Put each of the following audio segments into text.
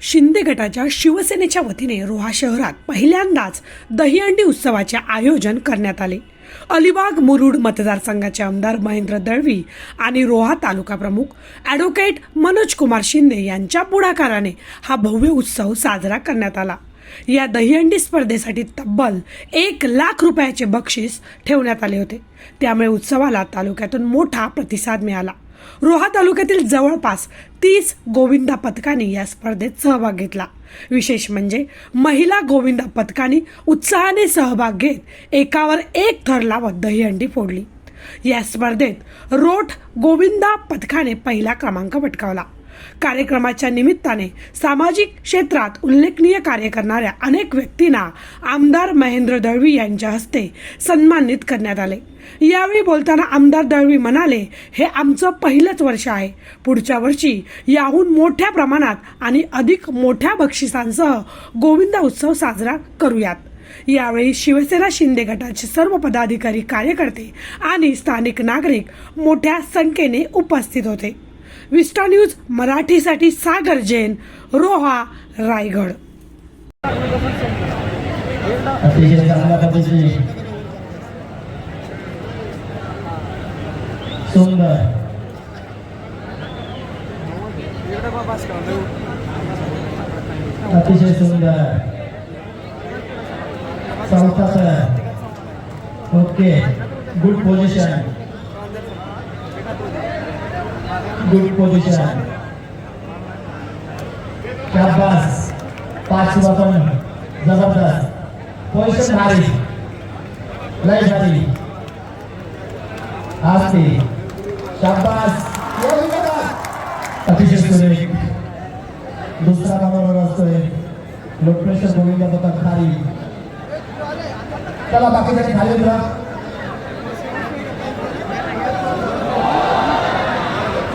शिंदे गटाच्या शिवसेनेच्या वतीने रोहा शहरात पहिल्यांदाच दहीहंडी उत्सवाचे आयोजन करण्यात आले. अलिबाग मुरुड मतदारसंघाचे आमदार महेंद्र दळवी आणि रोहा तालुका प्रमुख ॲडव्होकेट मनोज कुमार शिंदे यांच्या पुढाकाराने हा भव्य उत्सव साजरा करण्यात आला. या दहीहंडी स्पर्धेसाठी तब्बल एक लाख रुपयाचे बक्षीस ठेवण्यात आले होते. त्यामुळे उत्सवाला तालुक्यातून मोठा प्रतिसाद मिळाला. रोहा तालुक्यातील जवळपास तीस गोविंदा पथकांनी या स्पर्धेत सहभाग घेतला. विशेष म्हणजे महिला गोविंदा पथकांनी उत्साहाने सहभाग घेत एकावर एक थर लावत दहीहंडी फोडली. या स्पर्धेत रोठ गोविंदा पथकाने पहिला क्रमांक पटकावला. कार्यक्रमाच्या निमित्ताने सामाजिक क्षेत्रात उल्लेखनीय कार्य करणाऱ्या अनेक व्यक्तींना आमदार महेंद्र दळवी यांच्या हस्ते सन्मानित करण्यात आले. यावेळी बोलताना आमदार दळवी म्हणाले हे आमचं पहिलंच वर्ष आहे. पुढच्या वर्षी याहून मोठ्या प्रमाणात आणि अधिक मोठ्या बक्षिसांसह गोविंदा उत्सव साजरा करूयात. यावेळी शिवसेना शिंदे गटाचे सर्व पदाधिकारी कार्यकर्ते आणि स्थानिक नागरिक मोठ्या संख्येने उपस्थित होते. विस्टा न्यूज़ मराठीसाठी सागर जैन रोहा रायगड. अतिशय सुंदर. चौथा sir okay good position good position शाबास पाचवा पण जबरदस्त पोझिशन भारी लय भारी असते शाबास अतिशय सुरेख दुसरा नंबरवर असतोय लोकप्रेशर गोविंद पथक खाली चला बाकीसाठी खाली उतरा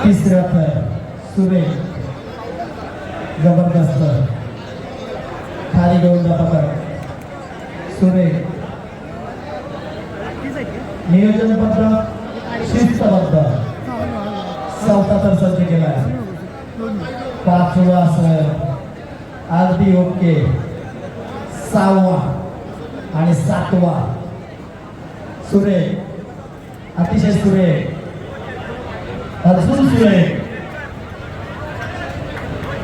तिसरं असं सुरे जबरदस्त. खाली गोविंद पथक सुरेख. नियोजनबद्ध शिस्तबद्ध. चौथा तर सज्ज केला. पाचवा सर अगदी ओके. सहावा आणि सातवा. सुरे अतिशय सुरेख. अजून सुरेख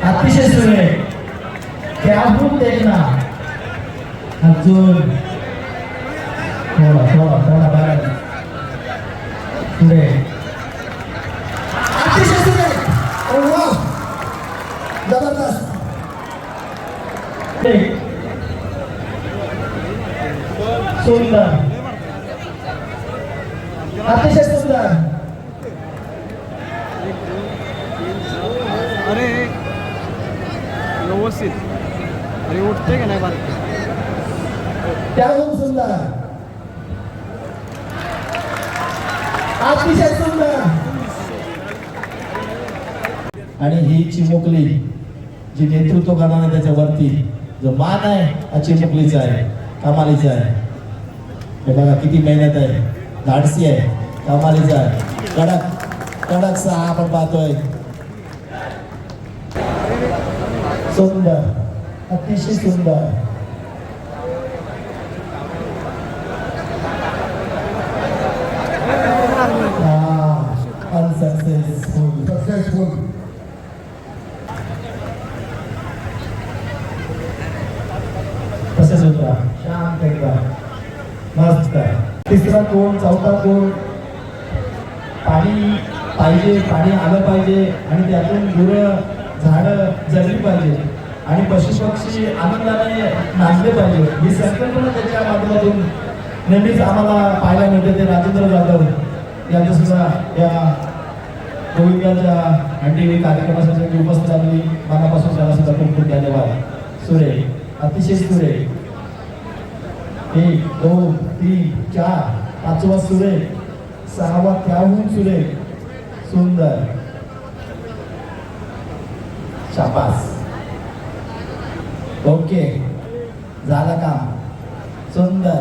अतिशय सुरेख त्याहून देखना अजून थोडा थोडा थोडा बाहेर सुरेख अतिशय सुरेख ओ वा जबरदस्त सुरेख. सुंदर अतिशय सुंदर अरे व्यवस्थित. अरे उठते का नाही बात त्याहून सुंदर. अतिशय सुंदर. आणि ही चिमुकली जी नेतृत्व करणार आहे त्याच्यावरती जो मान आहे हा चिमुकलीचा आहे कमालीचा आहे. हे बघा किती मेहनत आहे. धाडसी आहे कमालीचा आहे. कडक कडक सहा आपण पाहतोय. सुंदर अतिशय सुंदर. unsuccessful. Successful. तसेच होता. शांत एकदम मस्त. तिसरा कोण चौथा कोण? पाणी पाहिजे पाणी आलं पाहिजे आणि त्यातून गुरं झाडं जगली पाहिजे. आणि पशुपक्षी आनंदाने नाचले पाहिजे. ही संकल्पना त्याच्या माध्यमातून नेहमीच आम्हाला पाहायला मिळते ते राजेंद्र जाधव यांचं सुद्धा या गोविंदाच्या हंडी कार्यक्रमासाठी जी उपस्थित झाली मनापासून त्याला सुद्धा खूप खूप धन्यवाद. सुरे अतिशय सुरे. एक दोन तीन चार. पाचवा सुरे. सहावा त्याहून सुरे. सुंदर. शाबास. ओके. झालं का सुंदर.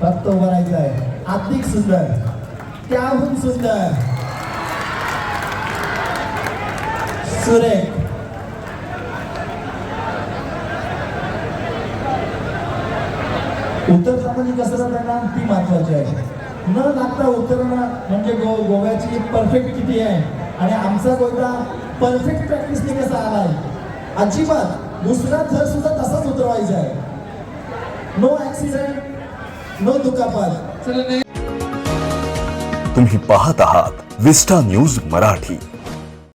फक्त उभं राहायचं आहे अधिक सुंदर. त्याहून सुंदर. सुरेख. उत्तर जी कसं आहे ना ती महत्वाची आहे. न लागता उतरणं म्हणजे गो गोव्याची परफेक्ट किती आहे? आणि आमचा गोयता परफेक्ट प्रॅक्टिसने कसा आलाय अजिबात दुसरा थर सुद्धा तसाच उतरवायचा आहे. नो ऍक्सिडेंट नो दुखापत. तुम्ही पाहत आहात विस्टा न्यूज मराठी.